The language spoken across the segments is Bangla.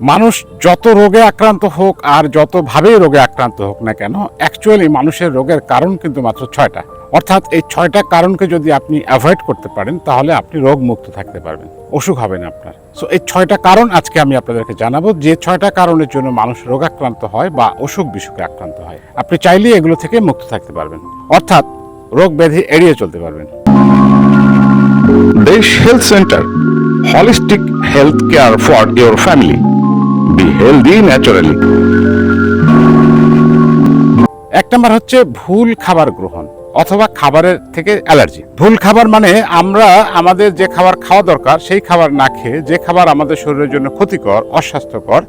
মানুষ যত রোগে আক্রান্ত হোক আর যতভাবেই রোগে আক্রান্ত হোক না কেন অ্যাকচুয়ালি মানুষের রোগের কারণ কিন্তু মাত্র ছয়টা। অর্থাৎ এই ছয়টা কারণকে যদি আপনি অ্যাভয়েড করতে পারেন, তাহলে আপনি রোগ মুক্ত থাকতে পারবেন। অসুখ হবে না আপনার। সো এই ছয়টা কারণ আজকে আমি আপনাদেরকে জানাব, যে ছয়টা কারণের জন্য মানুষ রোগাক্রান্ত হয় বা অসুখ বিসুখে আক্রান্ত হয়। আপনি চাইলেই এগুলো থেকে মুক্ত থাকতে পারবেন। অর্থাৎ রোগ ব্যাধি এড়িয়ে চলতে পারবেন। Desh health centre Holistic health care for your family. Be healthy naturally. এক নম্বর হচ্ছে ভুল খাবার গ্রহণ অথবা খাবারের থেকে অ্যালার্জি ভুল খাবার মানে আমরা আমাদের যে খাবার খাওয়া দরকার, সেই খাবার না খেয়ে যে খাবার আমাদের শরীরের জন্য ক্ষতিকর, অস্বাস্থ্যকর,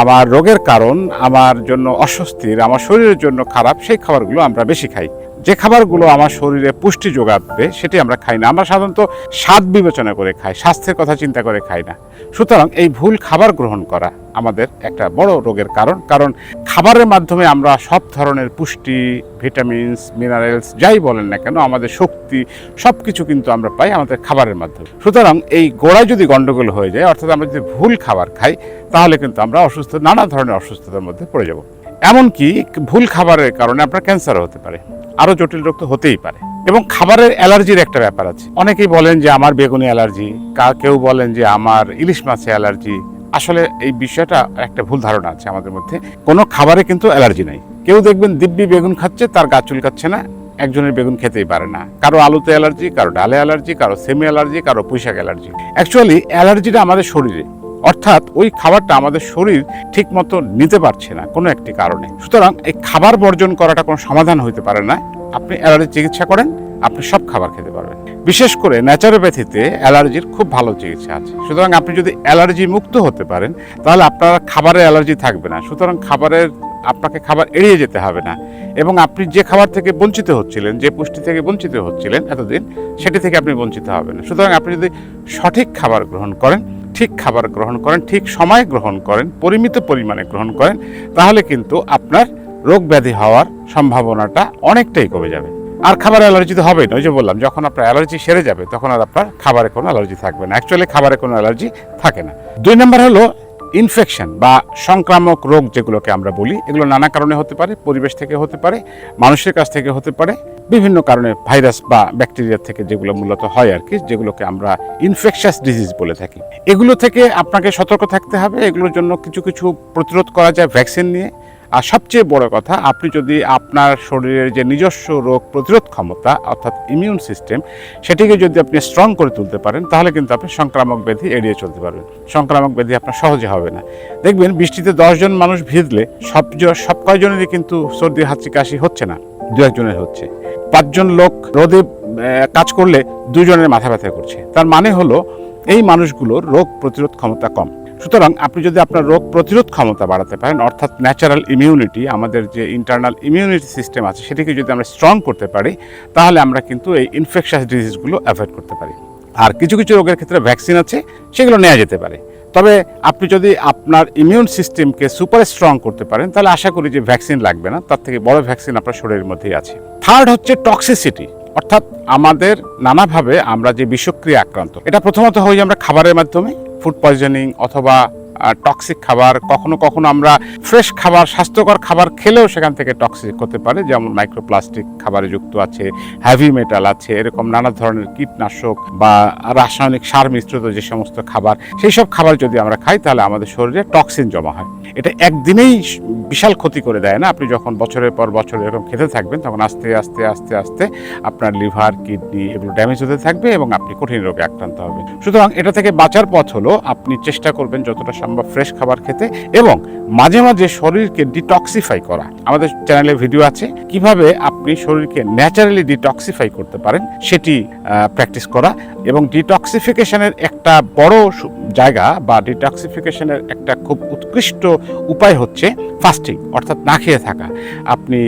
আমার রোগের কারণ, আমার জন্য অস্বস্তির, আমার শরীরের জন্য খারাপ, সেই খাবারগুলো আমরা বেশি খাই যে খাবারগুলো আমার শরীরে পুষ্টি যোগাবে, সেটি আমরা খাই না। আমরা সাধারণত স্বাদ বিবেচনা করে খাই, স্বাস্থ্যের কথা চিন্তা করে খাই না। সুতরাং এই ভুল খাবার গ্রহণ করা আমাদের একটা বড় রোগের কারণ। কারণ খাবারের মাধ্যমে আমরা সব ধরনের পুষ্টি, ভিটামিনস, মিনারেলস, যাই বলেন না কেন, আমাদের শক্তি সব কিছু কিন্তু আমরা পাই আমাদের খাবারের মাধ্যমে। সুতরাং এই গোড়ায় যদি গন্ডগোল হয়ে যায়, অর্থাৎ আমরা যদি ভুল খাবার খাই, তাহলে কিন্তু আমরা অসুস্থ, নানা ধরনের অসুস্থতার মধ্যে পড়ে যাব। এমনকি ভুল খাবারের কারণে আপনার ক্যান্সারও হতে পারে। আরও জটিল রোগ তো হতেই পারে। এবং খাবারের অ্যালার্জির একটা ব্যাপার আছে। অনেকেই বলেন যে আমার বেগুনি অ্যালার্জি, কা কেউ বলেন যে আমার ইলিশ মাছে অ্যালার্জি। আসলে এই বিষয়টা একটা ভুল ধারণা আছে আমাদের মধ্যে। কোনো খাবারে কিন্তু অ্যালার্জি নাই। কেউ দেখবেন দিব্যি বেগুন খাচ্ছে, তার গা চুলকাচ্ছে না, একজনের বেগুন খেতেই পারে না। কারও আলুতে অ্যালার্জি, কারও ডালে অ্যালার্জি, কারও সেমি অ্যালার্জি কারও পুঁইশাক অ্যালার্জি। অ্যাকচুয়ালি অ্যালার্জিটা আমাদের শরীরে। অর্থাৎ ওই খাবারটা আমাদের শরীর ঠিক মতো নিতে পারছে না কোনো একটি কারণে। সুতরাং এই খাবার বর্জন করাটা কোনো সমাধান হতে পারে না। আপনি অ্যালার্জি চিকিৎসা করেন, আপনি সব খাবার খেতে পারবেন। বিশেষ করে ন্যাচারোপ্যাথিতে অ্যালার্জির খুব ভালো চিকিৎসা আছে। সুতরাং আপনি যদি অ্যালার্জি মুক্ত হতে পারেন, তাহলে আপনার খাবারের অ্যালার্জি থাকবে না। সুতরাং খাবারের, আপনাকে খাবার এড়িয়ে যেতে হবে না। এবং আপনি যে খাবার থেকে বঞ্চিত হচ্ছিলেন, যে পুষ্টি থেকে বঞ্চিত হচ্ছিলেন এতদিন, সেটি থেকে আপনি বঞ্চিত হবেন সুতরাং আপনি যদি সঠিক খাবার গ্রহণ করেন ঠিক খাবার গ্রহণ করেন, ঠিক সময় গ্রহণ করেন, পরিমিত পরিমাণে গ্রহণ করেন, তাহলে কিন্তু আপনার রোগ ব্যাধি হওয়ার সম্ভাবনাটা অনেকটাই কমে যাবে। আর খাবার অ্যালার্জি তো হবে না, ওই যে বললাম, যখন আপনার অ্যালার্জি সেরে যাবে, তখন আর আপনার খাবারে কোনো অ্যালার্জি থাকবে না। অ্যাকচুয়ালি খাবারে কোনো অ্যালার্জি থাকে না। দুই নম্বর হলো ইনফেকশন বা সংক্রামক রোগ যেগুলোকে আমরা বলি, এগুলো নানা কারণে হতে পারে, পরিবেশ থেকে হতে পারে, মানুষের কাছ থেকে হতে পারে, বিভিন্ন কারণে ভাইরাস বা ব্যাকটেরিয়া থেকে যেগুলো মূলত হয় আর কি, যেগুলোকে আমরা ইনফেকশাস ডিজিজ বলে থাকি। এগুলো থেকে আপনাকে সতর্ক থাকতে হবে, এগুলোর জন্য কিছু কিছু প্রতিরোধ করা যায় ভ্যাকসিন নিয়ে। আর সবচেয়ে বড় কথা, আপনি যদি আপনার শরীরের যে নিজস্ব রোগ প্রতিরোধ ক্ষমতা, অর্থাৎ ইমিউন সিস্টেম সেটিকে যদি আপনি স্ট্রং করে তুলতে পারেন, তাহলে কিন্তু আপনি সংক্রামক ব্যাধি এড়িয়ে চলতে পারবেন। সংক্রামক ব্যাধি আপনার সহজে হবে না। দেখবেন বৃষ্টিতে দশজন মানুষ ভিজলে সব সব কয়জনেরই কিন্তু সর্দি হাঁচি কাশি হচ্ছে না, দু একজনের হচ্ছে। পাঁচজন লোক রোদে কাজ করলে দুজনের মাথা ব্যথা করছে। তার মানে হলো, এই মানুষগুলোর রোগ প্রতিরোধ ক্ষমতা কম। সুতরাং আপনি যদি আপনার রোগ প্রতিরোধ ক্ষমতা বাড়াতে পারেন, অর্থাৎ ন্যাচারাল ইমিউনিটি আমাদের যে ইন্টারনাল ইমিউনিটি সিস্টেম আছে, সেটিকে যদি আমরা স্ট্রং করতে পারি, তাহলে আমরা কিন্তু এই ইনফেকশাস ডিজিজগুলো অ্যাভয়েড করতে পারি। আর কিছু কিছু রোগের ক্ষেত্রে ভ্যাকসিন আছে, সেগুলো নেওয়া যেতে পারে। তবে আপনি যদি আপনার ইমিউন সিস্টেমকে সুপার স্ট্রং করতে পারেন, তাহলে আশা করি যে ভ্যাকসিন লাগবে না, তার থেকে বড় ভ্যাকসিন আপনার শরীরের মধ্যেই আছে। থার্ড হচ্ছে টক্সিসিটি অর্থাৎ আমাদের নানাভাবে আমরা যে বিষক্রিয়া আক্রান্ত, এটা প্রথমত হই আমরা খাবারের মাধ্যমে ফুড পয়জনিং অথবা টক্সিক খাবার, কখনো কখনো আমরা ফ্রেশ খাবার, স্বাস্থ্যকর খাবার খেলেও সেখান থেকে টক্সিক হতে পারে, যেমন মাইক্রোপ্লাস্টিক খাবারে যুক্ত আছে হ্যাভি মেটাল আছে, এরকম নানা ধরনের কীটনাশক বা রাসায়নিক সার মিশ্রিত যে সমস্ত খাবার, সেই সব খাবার যদি আমরা খাই, তাহলে আমাদের শরীরে টক্সিন জমা হয়। এটা একদিনেই বিশাল ক্ষতি করে দেয় না। আপনি যখন বছরের পর বছর এরকম খেতে থাকবেন, তখন আস্তে আস্তে আস্তে আস্তে আপনার লিভার, কিডনি এগুলো ড্যামেজ হতে থাকবে এবং আপনি কঠিন রোগে আক্রান্ত হবেন। সুতরাং এটা থেকে বাঁচার পথ হলো, আপনি চেষ্টা করবেন যতটা সম্ভব ফ্রেশ খাবার খেতে এবং মাঝে মাঝে শরীরকে ডিটক্সিফাই করা। আমাদের চ্যানেলে ভিডিও আছে। কীভাবে আপনি শরীরকে ন্যাচারালি ডিটক্সিফাই করতে পারেন, সেটি প্র্যাকটিস করা এবং ডিটক্সিফিকেশনের একটা বড় জায়গা বা ডিটক্সিফিকেশনের একটা খুব উৎকৃষ্ট উপায় হচ্ছে ফাস্টিং অর্থাৎ না খেয়ে থাকা। আপনি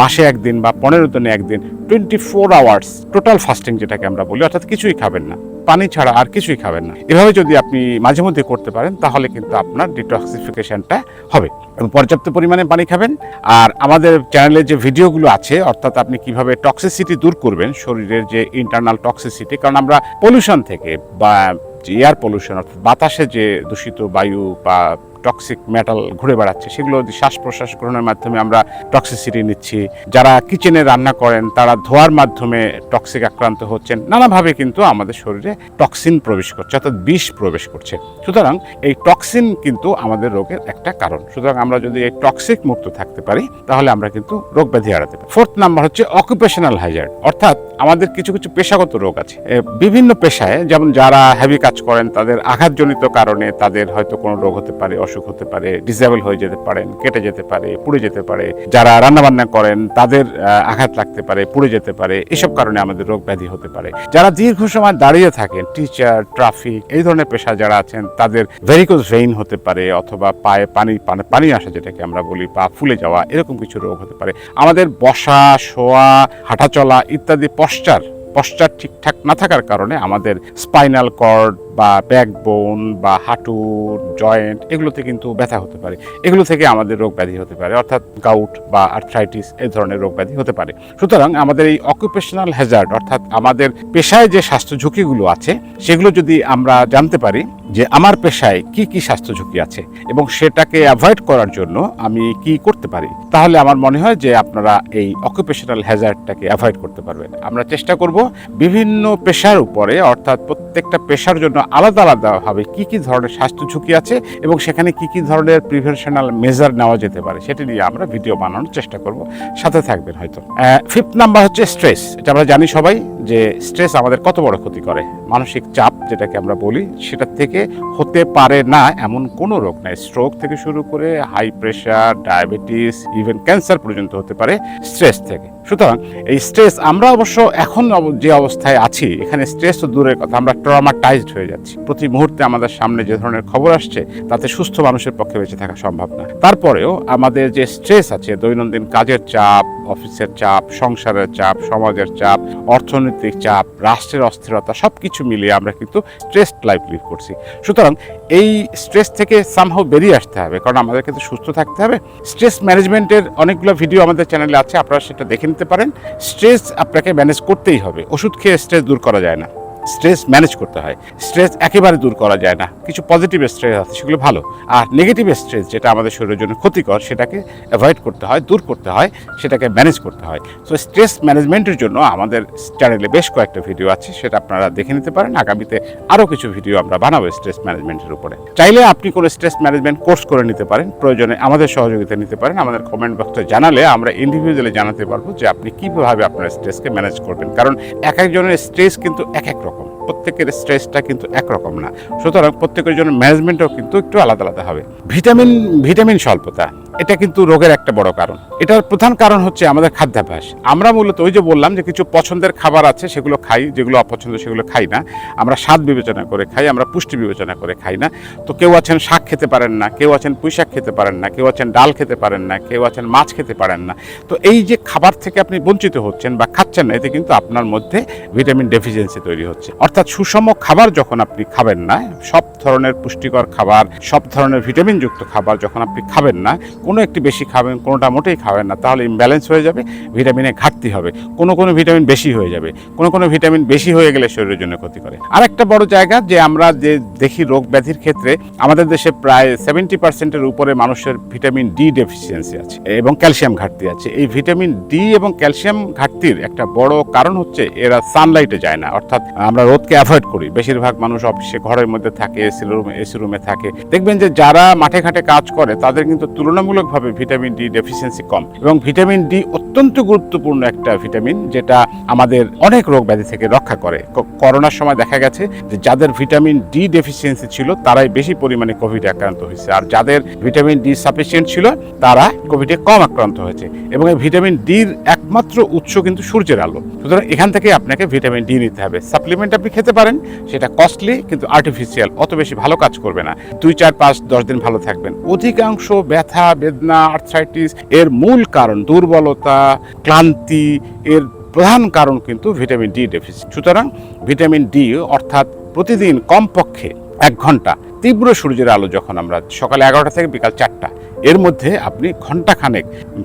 মাসে একদিন বা পনেরো দিনে একদিন twenty four hours total fasting যেটাকে আমরা বলি, অর্থাৎ কিছুই খাবেন না। পানি ছাড়া আর কিছুই খাবেন না। এভাবে যদি আপনি মাঝে মধ্যে করতে পারেন, তাহলে কিন্তু আপনার ডিটক্সিফিকেশনটা হবে এবং পর্যাপ্ত পরিমাণে পানি খাবেন। আর আমাদের চ্যানেলে যে ভিডিওগুলো আছে, অর্থাৎ আপনি কীভাবে টক্সিসিটি দূর করবেন, শরীরের যে ইন্টারনাল টক্সিসিটি কারণ আমরা পলিউশন থেকে বা এয়ার পলিউশন অর্থাৎ বাতাসে যে দূষিত বায়ু বা টক্সিক মেটাল ঘুরে বেড়াচ্ছে। সেগুলো শ্বাস প্রশ্বাস গ্রহণের মাধ্যমে আমরা টক্সিসিটি নিচ্ছি। যারা কিচেনে রান্না করেন, তারা ধোয়ার মাধ্যমে টক্সিক আক্রান্ত হচ্ছেন। নানাভাবে কিন্তু আমাদের শরীরে টক্সিন প্রবেশ করছে, অর্থাৎ বিষ প্রবেশ করছে। সুতরাং এই টক্সিন কিন্তু আমাদের রোগের একটা কারণ। সুতরাং আমরা যদি এই টক্সিক মুক্ত থাকতে পারি, তাহলে আমরা কিন্তু রোগ ব্যাধি এড়াতে পারি। ফোর্থ নাম্বার হচ্ছে অকুপেশনাল হাইজার্ড অর্থাৎ আমাদের কিছু কিছু পেশাগত রোগ আছে। বিভিন্ন পেশায়, যেমন যারা হেভি কাজ করেন, তাদের আঘাতজনিত কারণে তাদের হয়তো কোনো রোগ হতে পারে অসুখ হতে পারে ডিসেবল হয়ে যেতে পারেন কেটে যেতে পারে, পুড়ে যেতে পারে, যারা রান্নাবান্না করেন, তাদের আঘাত লাগতে পারে, পুড়ে যেতে পারে, এসব কারণে আমাদের রোগ ব্যাধি হতে পারে। যারা দীর্ঘ সময় দাঁড়িয়ে থাকেন টিচার ট্রাফিক এই ধরনের পেশা যারা আছেন, তাদের ভেরিকোজ ভেইন হতে পারে অথবা পায়ে পানি, পানি- আসা যেটাকে আমরা বলি পা ফুলে যাওয়া, এরকম কিছু রোগ হতে পারে। আমাদের বসা, শোয়া, হাঁটাচলা ইত্যাদি পশ্চার পশ্চার ঠিকঠাক না থাকার কারণে আমাদের স্পাইনাল কর্ড বা ব্যাকবোন বা হাঁটুর জয়েন্ট এগুলোতে কিন্তু ব্যথা হতে পারে। এগুলো থেকে আমাদের রোগ ব্যাধি হতে পারে, অর্থাৎ গাউট বা আর্থ্রাইটিস এই ধরনের রোগ ব্যাধি হতে পারে। সুতরাং আমাদের এই অকুপেশনাল হ্যাজার্ড অর্থাৎ আমাদের পেশায় যে স্বাস্থ্য ঝুঁকিগুলো আছে, সেগুলো যদি আমরা জানতে পারি যে আমার পেশায় কি কি স্বাস্থ্য ঝুঁকি আছে এবং সেটাকে অ্যাভয়েড করার জন্য আমি কি করতে পারি, তাহলে আমার মনে হয় যে আপনারা এই অকুপেশনাল হ্যাজার্ডটাকে অ্যাভয়েড করতে পারবেন। আমরা চেষ্টা করব বিভিন্ন পেশার উপরে, অর্থাৎ প্রত্যেকটা পেশার জন্য আলাদা আলাদাভাবে কী কী ধরনের স্বাস্থ্য ঝুঁকি আছে এবং সেখানে কী কী ধরনের প্রিভেনশনাল মেজার নেওয়া যেতে পারে সেটি নিয়ে আমরা ভিডিও বানানোর চেষ্টা করব। সাথে থাকবেন হয়তো। ফিফথ নাম্বার হচ্ছে স্ট্রেস এটা আমরা জানি সবাই। যে স্ট্রেস আমাদের কত বড় ক্ষতি করে। মানসিক চাপ যেটাকে আমরা বলি সেটার থেকে হতে পারে না এমন কোনো রোগ নাই। স্ট্রোক থেকে শুরু করে high pressure diabetes even cancer পর্যন্ত হতে পারে স্ট্রেস থেকে। সুতরাং এই স্ট্রেস আমরা অবশ্য এখন যে অবস্থায় আছি, এখানে স্ট্রেস তো দূরের কথা, আমরা ট্রমাটাইজড হয়ে যাচ্ছি। প্রতি মুহূর্তে আমাদের সামনে যে ধরনের খবর আসছে, তাতে সুস্থ মানুষের পক্ষে বেঁচে থাকা সম্ভব না। তারপরেও আমাদের যে স্ট্রেস আছে, দৈনন্দিন কাজের চাপ, অফিসের চাপ, সংসারের চাপ, সমাজের চাপ অর্থনৈতিক চাপ, রাষ্ট্রের অস্থিরতা সব কিছু মিলিয়ে আমরা কিন্তু স্ট্রেস লাইফ লিভ করছি। সুতরাং এই স্ট্রেস থেকে সামহাও বেরিয়ে আসতে হবে, কারণ আমাদের কিন্তু সুস্থ থাকতে হবে। স্ট্রেস ম্যানেজমেন্টের অনেকগুলো ভিডিও আমাদের চ্যানেলে আছে, আপনারা সেটা দেখে নিতে পারেন। স্ট্রেস আপনাকে ম্যানেজ করতেই হবে, ওষুধ খেয়ে স্ট্রেস দূর করা যায় না। স্ট্রেস ম্যানেজ করতে হয়। স্ট্রেস একেবারে দূর করা যায় না। কিছু পজিটিভ স্ট্রেস আছে, সেগুলো ভালো। আর নেগেটিভ স্ট্রেস যেটা আমাদের শরীরের জন্য ক্ষতিকর, সেটাকে অ্যাভয়েড করতে হয়, দূর করতে হয়, সেটাকে ম্যানেজ করতে হয়। সো স্ট্রেস ম্যানেজমেন্টের জন্য আমাদের চ্যানেলে বেশ কয়েকটা ভিডিও আছে, সেটা আপনারা দেখে নিতে পারেন। আগামীতে আরও কিছু ভিডিও আমরা বানাবো স্ট্রেস ম্যানেজমেন্টের উপরে। চাইলে আপনি কোনো স্ট্রেস ম্যানেজমেন্ট কোর্স করে নিতে পারেন, প্রয়োজনে আমাদের সহযোগিতা নিতে পারেন। আমাদের কমেন্ট বক্সে জানালে আমরা ইন্ডিভিজুয়ালি জানাতে পারব যে আপনি কীভাবে আপনার স্ট্রেসকে ম্যানেজ করবেন। কারণ এক একজনের স্ট্রেস কিন্তু এক এক রকম। প্রত্যেকের স্ট্রেসটা কিন্তু একরকম না। সুতরাং প্রত্যেকের জন্য ম্যানেজমেন্টও কিন্তু একটু আলাদা আলাদা হবে। ভিটামিন ভিটামিন স্বল্পতা। এটা কিন্তু রোগের একটা বড় কারণ। এটার প্রধান কারণ হচ্ছে আমাদের খাদ্যাভ্যাস। আমরা মূলত ওই যে বললাম যে কিছু পছন্দের খাবার আছে সেগুলো খাই, যেগুলো অপছন্দ সেগুলো খাই না। আমরা স্বাদ বিবেচনা করে খাই, আমরা পুষ্টি বিবেচনা করে খাই না। তো কেউ আছেন শাক খেতে পারেন না, কেউ আছেন পুঁই শাক খেতে পারেন না, কেউ আছেন ডাল খেতে পারেন না, কেউ আছেন মাছ খেতে পারেন না। তো এই যে খাবার থেকে আপনি বঞ্চিত হচ্ছেন বা খাচ্ছেন না, এতে কিন্তু আপনার মধ্যে ভিটামিন ডেফিসিয়েন্সি তৈরি হচ্ছে। অর্থাৎ সুষম খাবার যখন আপনি খাবেন না, সব ধরনের পুষ্টিকর খাবার, সব ধরনের ভিটামিনযুক্ত খাবার যখন আপনি খাবেন না কোনো একটি বেশি খাবেন, কোনোটা মোটেই খাবেন না। তাহলে ইমব্যালেন্স হয়ে যাবে ভিটামিনে ঘাটতি হবে। কোনো কোনো ভিটামিন বেশি হয়ে যাবে। কোনো কোনো ভিটামিন বেশি হয়ে গেলে শরীরের জন্য ক্ষতি করে। আর একটা বড় জায়গা যে আমরা যে দেখি রোগ ব্যাধির ক্ষেত্রে, আমাদের দেশে প্রায় সেভেন্টি পার্সেন্টের উপরে মানুষের ভিটামিন ডি ডেফিসিয়েন্সি আছে এবং ক্যালসিয়াম ঘাটতি আছে। এই ভিটামিন ডি এবং ক্যালসিয়াম ঘাটতির একটা বড় কারণ হচ্ছে এরা সানলাইটে যায় না। অর্থাৎ আমরা রোদকে অ্যাভয়েড করি। বেশিরভাগ মানুষ অফিসে ঘরের মধ্যে থাকে এসি রুমে এসি রুমে থাকে। দেখবেন যে যারা মাঠে ঘাটে কাজ করে, তাদের কিন্তু তুলনামূলকভাবে ভিটামিন ডি ডেফিসিয়েন্সি কম এবং ভিটামিন ডি অত্যন্ত গুরুত্বপূর্ণ একটা ভিটামিন যেটা আমাদের অনেক রোগ ব্যাধি থেকে রক্ষা করে। করোনার সময় দেখা গেছে যে যাদের ভিটামিন ডি ডেফিসিয়েন্সি ছিল, তারাই বেশি পরিমাণে কোভিড আক্রান্ত হয়েছে। আর যাদের ভিটামিন ডি সাফিসিয়েন্ট ছিল তারা কোভিডে কম আক্রান্ত হয়েছে। এবং এই ভিটামিন ডির একমাত্র উৎস কিন্তু সূর্যের আলো। সুতরাং এখান থেকে আপনাকে ভিটামিন ডি নিতে হবে। সাপ্লিমেন্ট আপনি খেতে পারেন, সেটা কস্টলি কিন্তু আর্টিফিশিয়াল অত বেশি ভালো কাজ করবে না। দুই, চার, পাঁচ, দশ দিন ভালো থাকবেন। অধিকাংশ ব্যথা, বেদনা আর্থ্রাইটিস এর মূল কারণ দুর্বলতা ক্লান্তি এর প্রধান কারণ কিন্তু ভিটামিন ডি ডেফিসিট সুতরাং ভিটামিন ডি অর্থাৎ প্রতিদিন কমপক্ষে এক ঘণ্টা তীব্র সূর্যের আলো যখন আমরা সকাল এগারোটা থেকে বিকাল চারটা এর মধ্যে আপনি ঘন্টাখানেক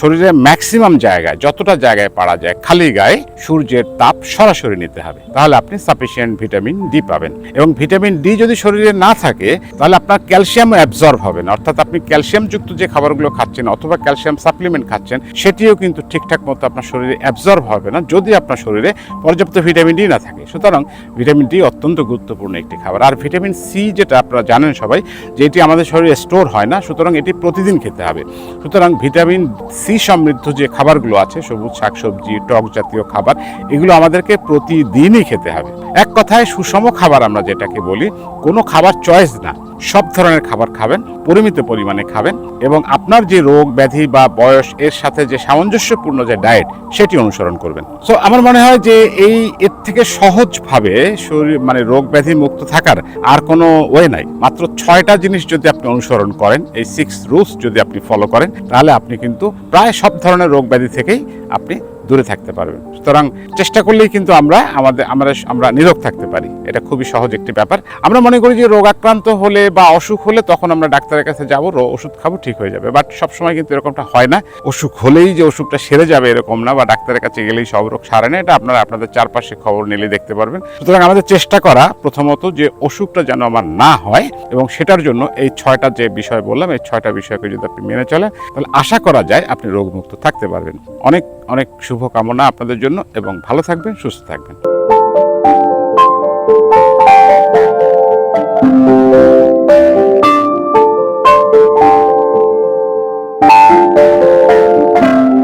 শরীরে ম্যাক্সিমাম জায়গায়, যতটা জায়গায় পারা যায়, খালি গায়ে সূর্যের তাপ সরাসরি নিতে হবে। তাহলে আপনি সাফিসিয়েন্ট ভিটামিন ডি পাবেন। এবং ভিটামিন ডি যদি শরীরে না থাকে, তাহলে আপনার ক্যালসিয়াম অ্যাবজর্ব হবে না। অর্থাৎ আপনি ক্যালসিয়ামযুক্ত যে খাবারগুলো খাচ্ছেন অথবা ক্যালসিয়াম সাপ্লিমেন্ট খাচ্ছেন, সেটিও কিন্তু ঠিকঠাক মতো আপনার শরীরে অ্যাবজর্ব হবে না, যদি আপনার শরীরে পর্যাপ্ত ভিটামিন ডি না থাকে। সুতরাং ভিটামিন ডি অত্যন্ত গুরুত্বপূর্ণ একটি খাবার। আর ভিটামিন সি যেটা আপনারা জানেন সবাই, যে এটি আমাদের শরীরে স্টোর হয় না, সুতরাং এটি প্রতিদিন খেতে হবে। সুতরাং ভিটামিন সি সমৃদ্ধ যে খাবারগুলো আছে, সবুজ শাকসবজি, টক জাতীয় খাবার, এগুলো আমাদেরকে প্রতিদিনই খেতে হবে। এক কথায় সুষম খাবার আমরা যেটাকে বলি, কোনো খাবার চয়েস না। সব ধরনের খাবার খাবেন, পরিমিত পরিমাণে খাবেন এবং আপনার যে রোগ, ব্যাধি বা বয়স, এর সাথে যে সামঞ্জস্যপূর্ণ যে ডায়েট, সেটি অনুসরণ করবেন। সো আমার মনে হয় যে এই এর থেকে সহজভাবে শরীর মানে রোগ ব্যাধি মুক্ত থাকার আর কোনো ওয়ে নাই। মাত্র ছয়টা জিনিস যদি আপনি অনুসরণ করেন, এই সিক্স রুলস যদি আপনি ফলো করেন, তাহলে আপনি কিন্তু প্রায় সব ধরনের রোগ ব্যাধি থেকেই আপনি দূরে থাকতে পারবেন সুতরাং চেষ্টা করলেই কিন্তু আমরা আমাদের আমরা আমরা নিরোগ থাকতে পারি। এটা খুবই সহজ একটি ব্যাপার। আমরা মনে করি যে রোগাক্রান্ত হলে বা অসুখ হলে তখন আমরা ডাক্তারের কাছে যাব ওষুধ খাব, ঠিক হয়ে যাবে। বাট সবসময় কিন্তু এরকমটা হয় না। অসুখ হলেই যে অসুখটা সেরে যাবে এরকম না বা ডাক্তারের কাছে গেলেই সব রোগ সারে না। এটা আপনারা আপনাদের চারপাশে খবর নিলে দেখতে পারবেন। সুতরাং আমাদের চেষ্টা করা প্রথমত যে অসুখটা যেন আমার না হয় এবং সেটার জন্য এই ছয়টা যে বিষয় বললাম, এই ছয়টা বিষয়কে যদি আপনি মেনে চলেন, তাহলে আশা করা যায় আপনি রোগমুক্ত থাকতে পারবেন। অনেক অনেক শুভকামনা আপনাদের জন্য এবং ভালো থাকবেন সুস্থ থাকবেন।